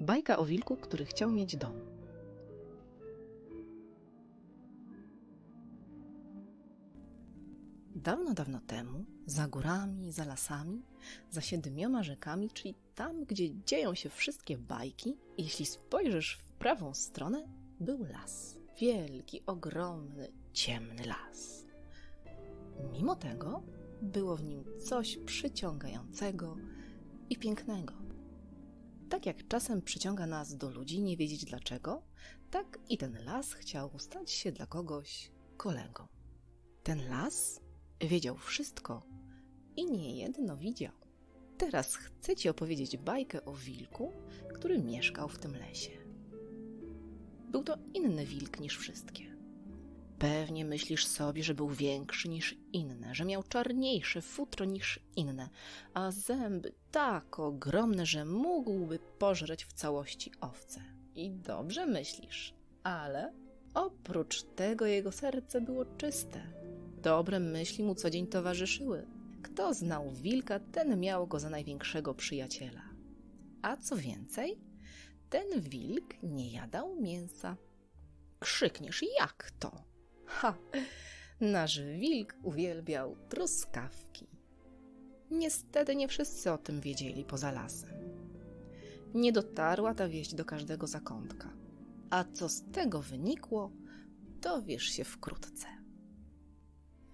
Bajka o wilku, który chciał mieć dom. Dawno, dawno temu, za górami, za lasami, za siedmioma rzekami, czyli tam, gdzie dzieją się wszystkie bajki, jeśli spojrzysz w prawą stronę, był las. Wielki, ogromny, ciemny las. Mimo tego było w nim coś przyciągającego i pięknego. Tak jak czasem przyciąga nas do ludzi, nie wiedzieć dlaczego, tak i ten las chciał stać się dla kogoś kolegą. Ten las wiedział wszystko i niejedno widział. Teraz chcę ci opowiedzieć bajkę o wilku, który mieszkał w tym lesie. Był to inny wilk niż wszystkie. Pewnie myślisz sobie, że był większy niż inne, że miał czarniejsze futro niż inne, a zęby tak ogromne, że mógłby pożreć w całości owce. I dobrze myślisz, ale oprócz tego jego serce było czyste. Dobre myśli mu co dzień towarzyszyły. Kto znał wilka, ten miał go za największego przyjaciela. A co więcej, ten wilk nie jadał mięsa. Krzykniesz, jak to? Ha! Nasz wilk uwielbiał truskawki. Niestety nie wszyscy o tym wiedzieli poza lasem. Nie dotarła ta wieść do każdego zakątka. A co z tego wynikło, dowiesz się wkrótce.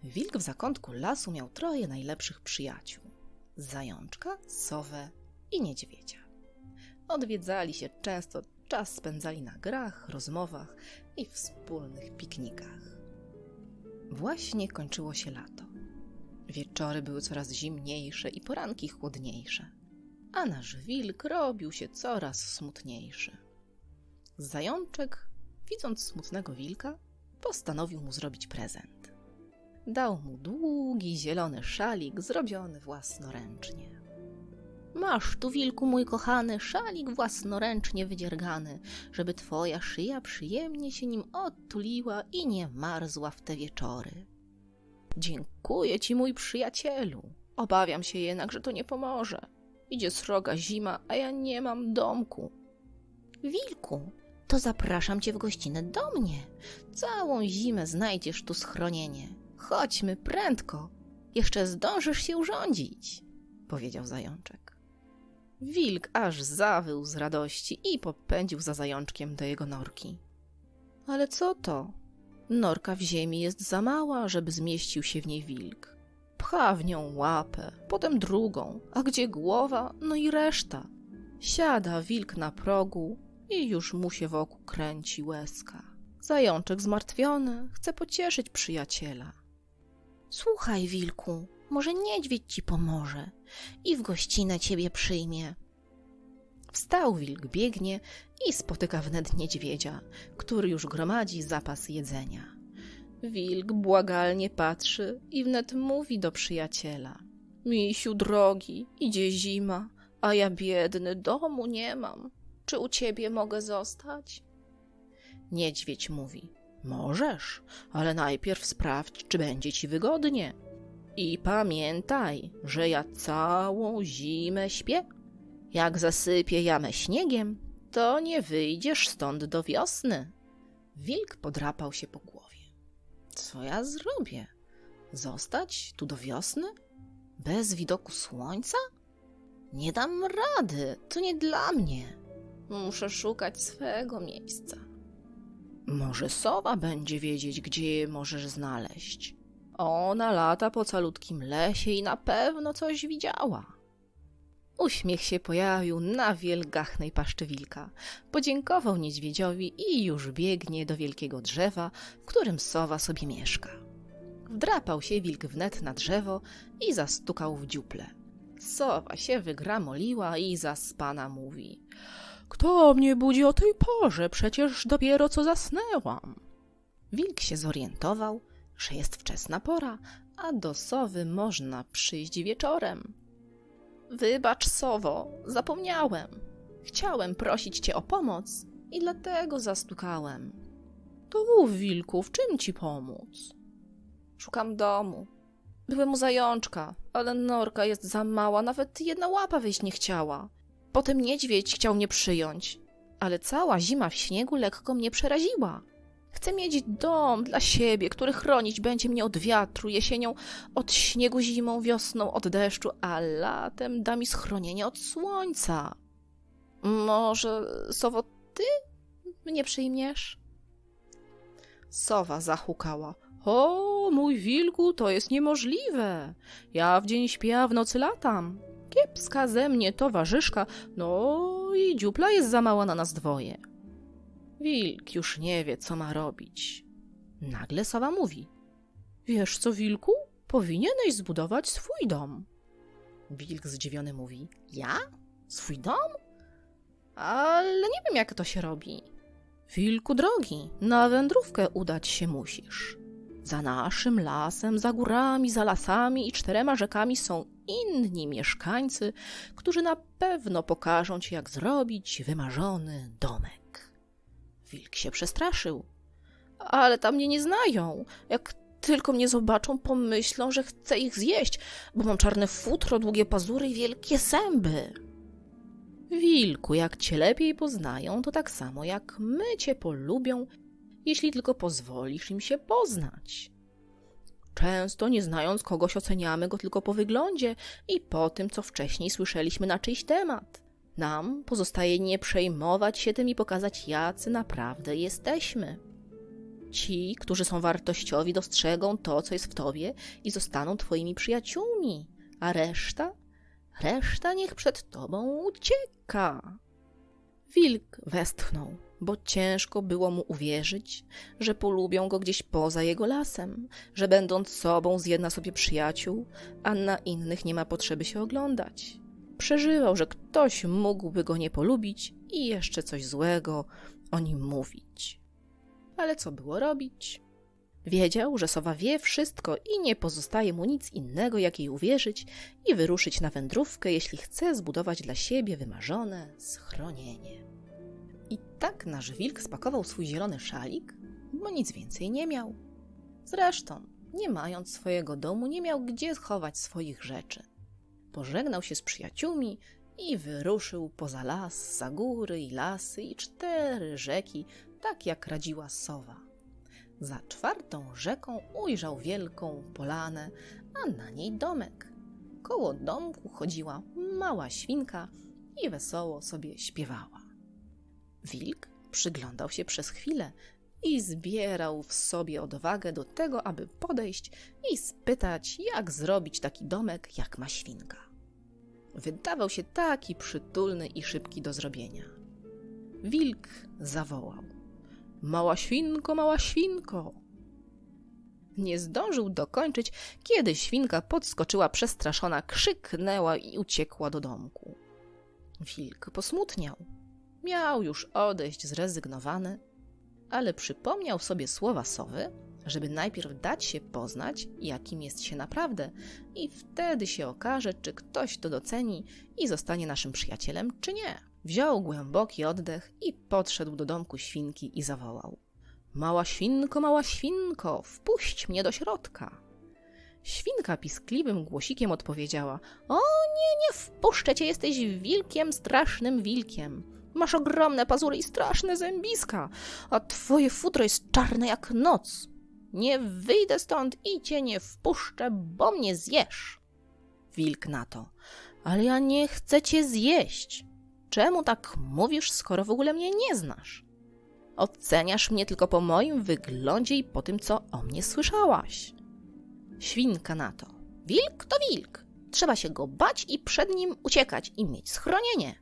Wilk w zakątku lasu miał troje najlepszych przyjaciół: zajączka, sowę i niedźwiedzia. Odwiedzali się często, czas spędzali na grach, rozmowach i wspólnych piknikach. Właśnie kończyło się lato. Wieczory były coraz zimniejsze i poranki chłodniejsze, a nasz wilk robił się coraz smutniejszy. Zajączek, widząc smutnego wilka, postanowił mu zrobić prezent. Dał mu długi, zielony szalik zrobiony własnoręcznie. Masz tu, wilku mój kochany, szalik własnoręcznie wydziergany, żeby twoja szyja przyjemnie się nim odtuliła i nie marzła w te wieczory. Dziękuję ci, mój przyjacielu. Obawiam się jednak, że to nie pomoże. Idzie sroga zima, a ja nie mam domku. Wilku, to zapraszam cię w gościnę do mnie. Całą zimę znajdziesz tu schronienie. Chodźmy prędko. Jeszcze zdążysz się urządzić, powiedział zajączek. Wilk aż zawył z radości i popędził za zajączkiem do jego norki. Ale co to? Norka w ziemi jest za mała, żeby zmieścił się w niej wilk. Pcha w nią łapę, potem drugą, a gdzie głowa, no i reszta. Siada wilk na progu i już mu się wokół kręci łezka. Zajączek zmartwiony chce pocieszyć przyjaciela. Słuchaj, wilku, może niedźwiedź ci pomoże i w gościnę ciebie przyjmie. Wstał wilk, biegnie i spotyka wnet niedźwiedzia, który już gromadzi zapas jedzenia. Wilk błagalnie patrzy i wnet mówi do przyjaciela: Misiu drogi, idzie zima, a ja biedny domu nie mam. Czy u ciebie mogę zostać? Niedźwiedź mówi: Możesz, ale najpierw sprawdź, czy będzie ci wygodnie. I pamiętaj, że ja całą zimę śpię. Jak zasypię jamę śniegiem, to nie wyjdziesz stąd do wiosny. Wilk podrapał się po głowie. Co ja zrobię? Zostać tu do wiosny? Bez widoku słońca? Nie dam rady, to nie dla mnie. Muszę szukać swego miejsca. Może sowa będzie wiedzieć, gdzie je możesz znaleźć. Ona lata po calutkim lesie i na pewno coś widziała. Uśmiech się pojawił na wielgachnej paszczy wilka. Podziękował niedźwiedziowi i już biegnie do wielkiego drzewa, w którym sowa sobie mieszka. Wdrapał się wilk wnet na drzewo i zastukał w dziuple. Sowa się wygramoliła i zaspana mówi: Kto mnie budzi o tej porze? Przecież dopiero co zasnęłam. Wilk się zorientował, że jest wczesna pora, a do sowy można przyjść wieczorem. Wybacz, sowo, zapomniałem. Chciałem prosić cię o pomoc i dlatego zastukałem. To mów, wilku, w czym ci pomóc? Szukam domu. Byłem u zajączka, ale norka jest za mała, nawet jedna łapa wyjść nie chciała. Potem niedźwiedź chciał mnie przyjąć, ale cała zima w śniegu lekko mnie przeraziła. Chcę mieć dom dla siebie, który chronić będzie mnie od wiatru, jesienią od śniegu, zimą, wiosną od deszczu, a latem da mi schronienie od słońca. Może, Sowo, ty mnie przyjmiesz? Sowa zahukała. O, mój wilku, to jest niemożliwe. Ja w dzień śpię, a w nocy latam. Kiepska ze mnie towarzyszka, no i dziupla jest za mała na nas dwoje. Wilk już nie wie, co ma robić. Nagle sowa mówi: Wiesz co, wilku? Powinieneś zbudować swój dom. Wilk zdziwiony mówi: Ja? Swój dom? Ale nie wiem, jak to się robi. Wilku drogi, na wędrówkę udać się musisz. Za naszym lasem, za górami, za lasami i czterema rzekami są inni mieszkańcy, którzy na pewno pokażą ci, jak zrobić wymarzony domek. Wilk się przestraszył. Ale tam mnie nie znają. Jak tylko mnie zobaczą, pomyślą, że chcę ich zjeść, bo mam czarne futro, długie pazury i wielkie zęby. Wilku, jak cię lepiej poznają, to tak samo jak my cię polubią, jeśli tylko pozwolisz im się poznać. Często, nie znając kogoś, oceniamy go tylko po wyglądzie i po tym, co wcześniej słyszeliśmy na czyjś temat. Nam pozostaje nie przejmować się tym i pokazać, jacy naprawdę jesteśmy. Ci, którzy są wartościowi, dostrzegą to, co jest w tobie i zostaną twoimi przyjaciółmi, a reszta? Reszta niech przed tobą ucieka. Wilk westchnął, bo ciężko było mu uwierzyć, że polubią go gdzieś poza jego lasem, że będąc sobą zjedna sobie przyjaciół, a na innych nie ma potrzeby się oglądać. Przeżywał, że ktoś mógłby go nie polubić i jeszcze coś złego o nim mówić. Ale co było robić? Wiedział, że sowa wie wszystko i nie pozostaje mu nic innego, jak jej uwierzyć i wyruszyć na wędrówkę, jeśli chce zbudować dla siebie wymarzone schronienie. I tak nasz wilk spakował swój zielony szalik, bo nic więcej nie miał. Zresztą, nie mając swojego domu, nie miał gdzie schować swoich rzeczy. Pożegnał się z przyjaciółmi i wyruszył poza las, za góry i lasy i cztery rzeki, tak jak radziła sowa. Za czwartą rzeką ujrzał wielką polanę, a na niej domek. Koło domku chodziła mała świnka i wesoło sobie śpiewała. Wilk przyglądał się przez chwilę i zbierał w sobie odwagę do tego, aby podejść i spytać, jak zrobić taki domek, jak ma świnka. Wydawał się taki przytulny i szybki do zrobienia. Wilk zawołał: Mała świnko, mała świnko! Nie zdążył dokończyć, kiedy świnka podskoczyła przestraszona, krzyknęła i uciekła do domku. Wilk posmutniał. Miał już odejść zrezygnowany, ale przypomniał sobie słowa sowy, żeby najpierw dać się poznać, jakim jest się naprawdę, i wtedy się okaże, czy ktoś to doceni i zostanie naszym przyjacielem, czy nie. Wziął głęboki oddech i podszedł do domku świnki i zawołał: Mała świnko, mała świnko, wpuść mnie do środka. Świnka piskliwym głosikiem odpowiedziała: O nie, nie wpuszczę cię, jesteś wilkiem, strasznym wilkiem. Masz ogromne pazury i straszne zębiska, a twoje futro jest czarne jak noc. Nie wyjdę stąd i cię nie wpuszczę, bo mnie zjesz. Wilk na to. Ale ja nie chcę cię zjeść. Czemu tak mówisz, skoro w ogóle mnie nie znasz? Oceniasz mnie tylko po moim wyglądzie i po tym, co o mnie słyszałaś. Świnka na to. Wilk to wilk. Trzeba się go bać i przed nim uciekać i mieć schronienie.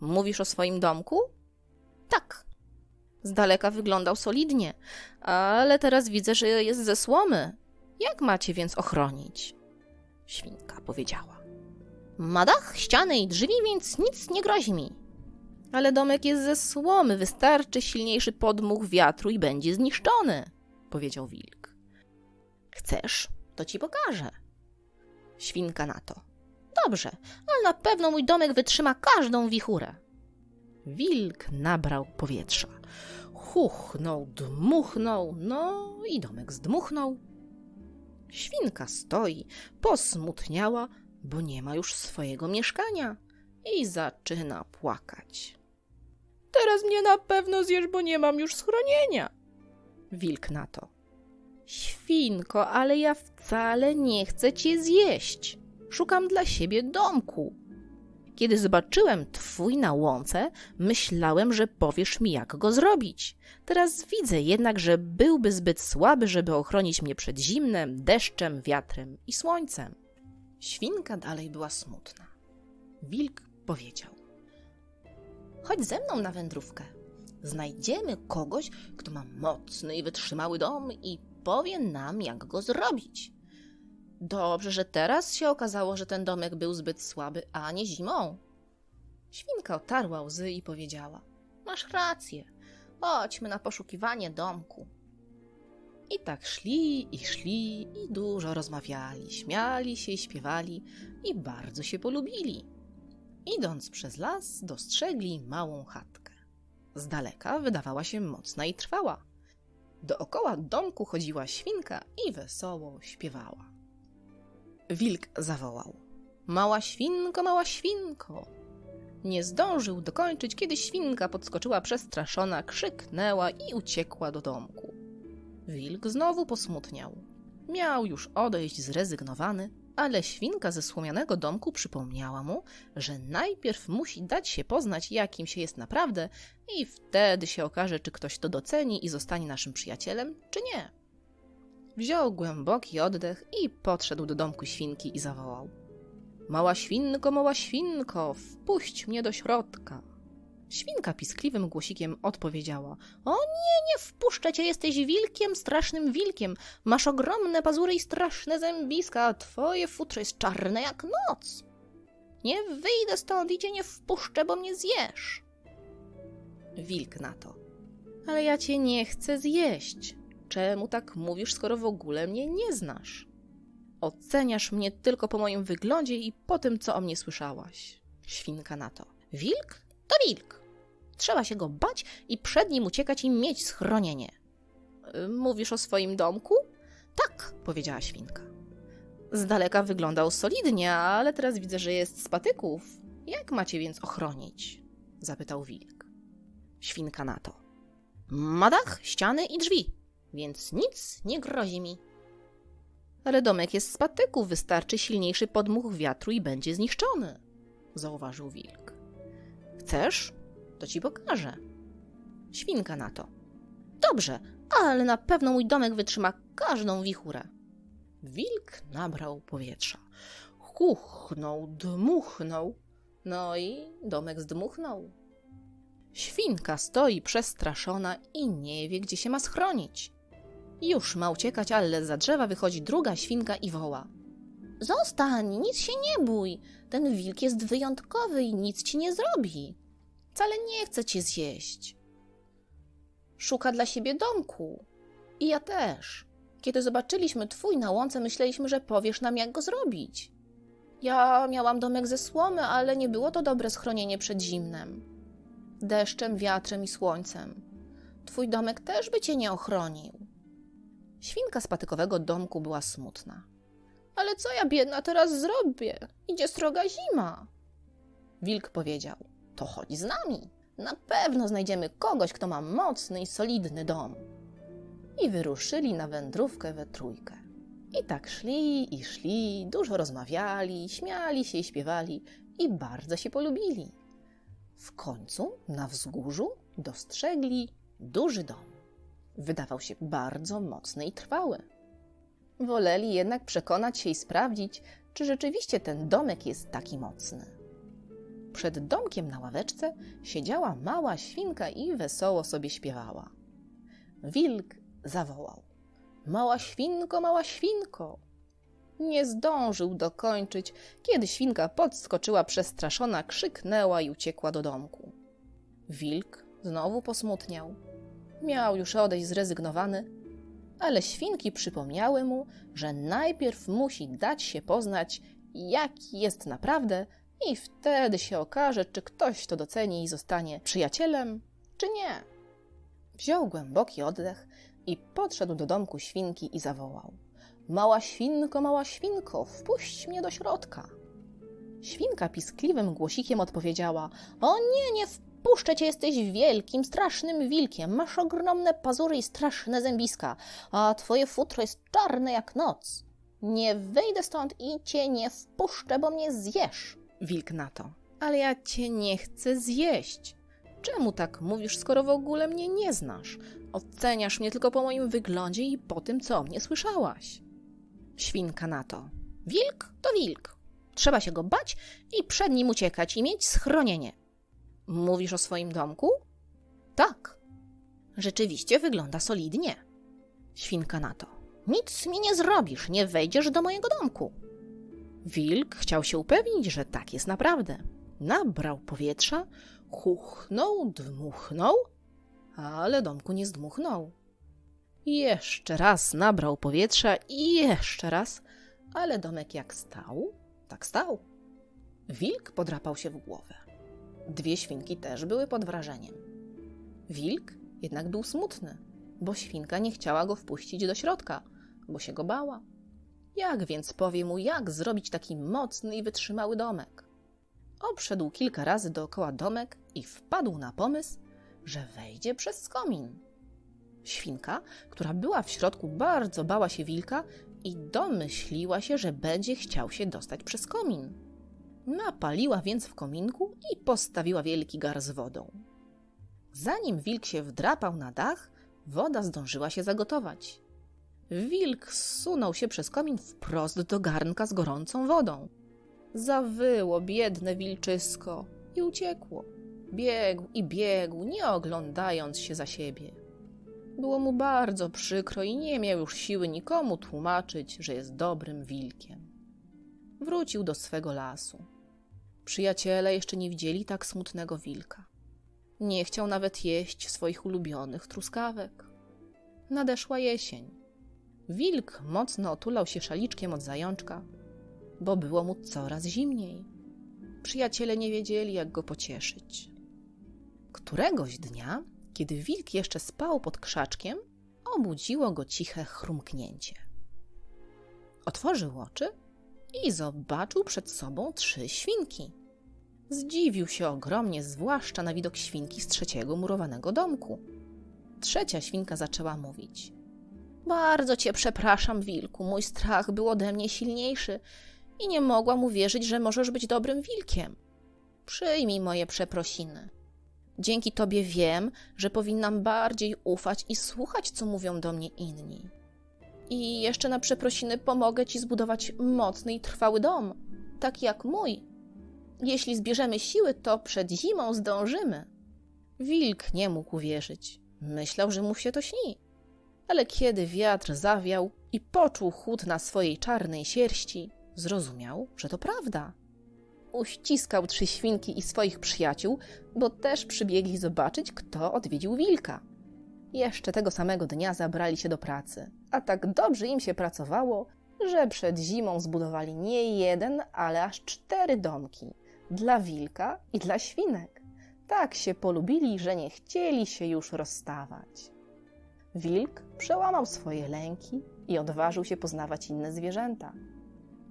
Mówisz o swoim domku? Tak. Z daleka wyglądał solidnie, ale teraz widzę, że jest ze słomy. Jak macie więc ochronić? Świnka powiedziała. Ma dach, ściany i drzwi, więc nic nie grozi mi. Ale domek jest ze słomy, wystarczy silniejszy podmuch wiatru i będzie zniszczony, powiedział wilk. Chcesz, to ci pokażę. Świnka na to. Dobrze, ale na pewno mój domek wytrzyma każdą wichurę. Wilk nabrał powietrza. Chuchnął, dmuchnął, no i domek zdmuchnął. Świnka stoi, posmutniała, bo nie ma już swojego mieszkania. i zaczyna płakać. Teraz mnie na pewno zjesz, bo nie mam już schronienia. Wilk na to. Świnko, ale ja wcale nie chcę cię zjeść. Szukam dla siebie domku. Kiedy zobaczyłem twój na łące, myślałem, że powiesz mi, jak go zrobić. Teraz widzę jednak, że byłby zbyt słaby, żeby ochronić mnie przed zimnem, deszczem, wiatrem i słońcem. Świnka dalej była smutna. Wilk powiedział: Chodź ze mną na wędrówkę. Znajdziemy kogoś, kto ma mocny i wytrzymały dom i powie nam, jak go zrobić. Dobrze, że teraz się okazało, że ten domek był zbyt słaby, a nie zimą. Świnka otarła łzy i powiedziała: Masz rację, chodźmy na poszukiwanie domku. I tak szli i szli i dużo rozmawiali, śmiali się i śpiewali i bardzo się polubili. Idąc przez las, dostrzegli małą chatkę. Z daleka wydawała się mocna i trwała. Dookoła domku chodziła świnka i wesoło śpiewała. Wilk zawołał: Mała świnko, mała świnko! Nie zdążył dokończyć, kiedy świnka podskoczyła przestraszona, krzyknęła i uciekła do domku. Wilk znowu posmutniał. Miał już odejść zrezygnowany, ale świnka ze słomianego domku przypomniała mu, że najpierw musi dać się poznać, jakim się jest naprawdę, i wtedy się okaże, czy ktoś to doceni i zostanie naszym przyjacielem, czy nie. Wziął głęboki oddech i podszedł do domku świnki i zawołał: Mała świnko, mała świnko, wpuść mnie do środka. Świnka piskliwym głosikiem odpowiedziała: O nie, nie wpuszczę cię, jesteś wilkiem, strasznym wilkiem. Masz ogromne pazury i straszne zębiska, a twoje futro jest czarne jak noc. Nie wyjdę stąd i cię nie wpuszczę, bo mnie zjesz. Wilk na to. Ale ja cię nie chcę zjeść. Czemu tak mówisz, skoro w ogóle mnie nie znasz? Oceniasz mnie tylko po moim wyglądzie i po tym, co o mnie słyszałaś. Świnka na to. Wilk to wilk. Trzeba się go bać i przed nim uciekać i mieć schronienie. Y, Mówisz o swoim domku? Tak, powiedziała świnka. Z daleka wyglądał solidnie, ale teraz widzę, że jest z patyków. Jak macie więc ochronić? zapytał wilk. Świnka na to. Ma dach, ściany i drzwi, więc nic nie grozi mi. Ale domek jest z patyków, wystarczy silniejszy podmuch wiatru i będzie zniszczony, zauważył wilk. Chcesz? To ci pokażę. Świnka na to. Dobrze, ale na pewno mój domek wytrzyma każdą wichurę. Wilk nabrał powietrza. Huchnął, dmuchnął. No i domek zdmuchnął. Świnka stoi przestraszona i nie wie, gdzie się ma schronić. Już ma uciekać, ale za drzewa wychodzi druga świnka i woła. Zostań, nic się nie bój. Ten wilk jest wyjątkowy i nic ci nie zrobi. Wcale nie chce cię zjeść. Szuka dla siebie domku. I ja też. Kiedy zobaczyliśmy twój na łące, myśleliśmy, że powiesz nam, jak go zrobić. Ja miałam domek ze słomy, ale nie było to dobre schronienie przed zimnem. Deszczem, wiatrem i słońcem. Twój domek też by cię nie ochronił. Świnka z patykowego domku była smutna. Ale co ja biedna teraz zrobię? Idzie sroga zima. Wilk powiedział: To chodź z nami. Na pewno znajdziemy kogoś, kto ma mocny i solidny dom. I wyruszyli na wędrówkę we trójkę. I tak szli i szli, dużo rozmawiali, śmiali się i śpiewali i bardzo się polubili. W końcu na wzgórzu dostrzegli duży dom. Wydawał się bardzo mocny i trwały. Woleli jednak przekonać się i sprawdzić, czy rzeczywiście ten domek jest taki mocny. Przed domkiem na ławeczce siedziała mała świnka i wesoło sobie śpiewała. Wilk zawołał: Mała świnko, mała świnko! Nie zdążył dokończyć, kiedy świnka podskoczyła przestraszona, krzyknęła i uciekła do domku. Wilk znowu posmutniał. Miał już odejść zrezygnowany, ale świnki przypomniały mu, że najpierw musi dać się poznać, jaki jest naprawdę, i wtedy się okaże, czy ktoś to doceni i zostanie przyjacielem, czy nie. Wziął głęboki oddech i podszedł do domku świnki i zawołał: Mała świnko, mała świnko, wpuść mnie do środka. Świnka piskliwym głosikiem odpowiedziała: O nie, nie wpuszczę cię, jesteś wielkim, strasznym wilkiem. Masz ogromne pazury i straszne zębiska, a twoje futro jest czarne jak noc. Nie wyjdę stąd i cię nie wpuszczę, bo mnie zjesz. Wilk na to. Ale ja cię nie chcę zjeść. Czemu tak mówisz, skoro w ogóle mnie nie znasz? Oceniasz mnie tylko po moim wyglądzie i po tym, co o mnie słyszałaś. Świnka na to. Wilk to wilk. Trzeba się go bać i przed nim uciekać i mieć schronienie. Mówisz o swoim domku? Tak. Rzeczywiście wygląda solidnie. Świnka na to. Nic mi nie zrobisz, nie wejdziesz do mojego domku. Wilk chciał się upewnić, że tak jest naprawdę. Nabrał powietrza, chuchnął, dmuchnął, ale domku nie zdmuchnął. Jeszcze raz nabrał powietrza i jeszcze raz, ale domek jak stał, tak stał. Wilk podrapał się w głowę. Dwie świnki też były pod wrażeniem. Wilk jednak był smutny, bo świnka nie chciała go wpuścić do środka, bo się go bała. Jak więc powie mu, jak zrobić taki mocny i wytrzymały domek? Obszedł kilka razy dookoła domek i wpadł na pomysł, że wejdzie przez komin. Świnka, która była w środku, bardzo bała się wilka i domyśliła się, że będzie chciał się dostać przez komin. Napaliła więc w kominku i postawiła wielki gar z wodą. Zanim wilk się wdrapał na dach, woda zdążyła się zagotować. Wilk zsunął się przez komin wprost do garnka z gorącą wodą. Zawyło biedne wilczysko i uciekło. Biegł i biegł, nie oglądając się za siebie. Było mu bardzo przykro i nie miał już siły nikomu tłumaczyć, że jest dobrym wilkiem. Wrócił do swego lasu. Przyjaciele jeszcze nie widzieli tak smutnego wilka. Nie chciał nawet jeść swoich ulubionych truskawek. Nadeszła jesień. Wilk mocno otulał się szaliczkiem od zajączka, bo było mu coraz zimniej. Przyjaciele nie wiedzieli, jak go pocieszyć. Któregoś dnia, kiedy wilk jeszcze spał pod krzaczkiem, obudziło go ciche chrumknięcie. Otworzył oczy i zobaczył przed sobą trzy świnki. Zdziwił się ogromnie, zwłaszcza na widok świnki z trzeciego murowanego domku. Trzecia świnka zaczęła mówić. Bardzo cię przepraszam, wilku, mój strach był ode mnie silniejszy i nie mogłam uwierzyć, że możesz być dobrym wilkiem. Przyjmij moje przeprosiny. Dzięki tobie wiem, że powinnam bardziej ufać i słuchać, co mówią do mnie inni. I jeszcze na przeprosiny pomogę ci zbudować mocny i trwały dom, taki jak mój. Jeśli zbierzemy siły, to przed zimą zdążymy. Wilk nie mógł uwierzyć. Myślał, że mu się to śni. Ale kiedy wiatr zawiał i poczuł chłód na swojej czarnej sierści, zrozumiał, że to prawda. Uściskał trzy świnki i swoich przyjaciół, bo też przybiegli zobaczyć, kto odwiedził wilka. Jeszcze tego samego dnia zabrali się do pracy, a tak dobrze im się pracowało, że przed zimą zbudowali nie jeden, ale aż cztery domki dla wilka i dla świnek. Tak się polubili, że nie chcieli się już rozstawać. Wilk przełamał swoje lęki i odważył się poznawać inne zwierzęta.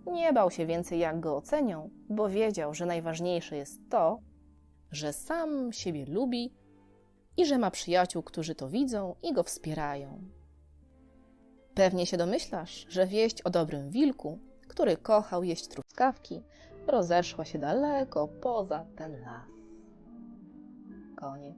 Nie bał się więcej, jak go ocenią, bo wiedział, że najważniejsze jest to, że sam siebie lubi i że ma przyjaciół, którzy to widzą i go wspierają. Pewnie się domyślasz, że wieść o dobrym wilku, który kochał jeść truskawki, rozeszła się daleko poza ten las. Koniec.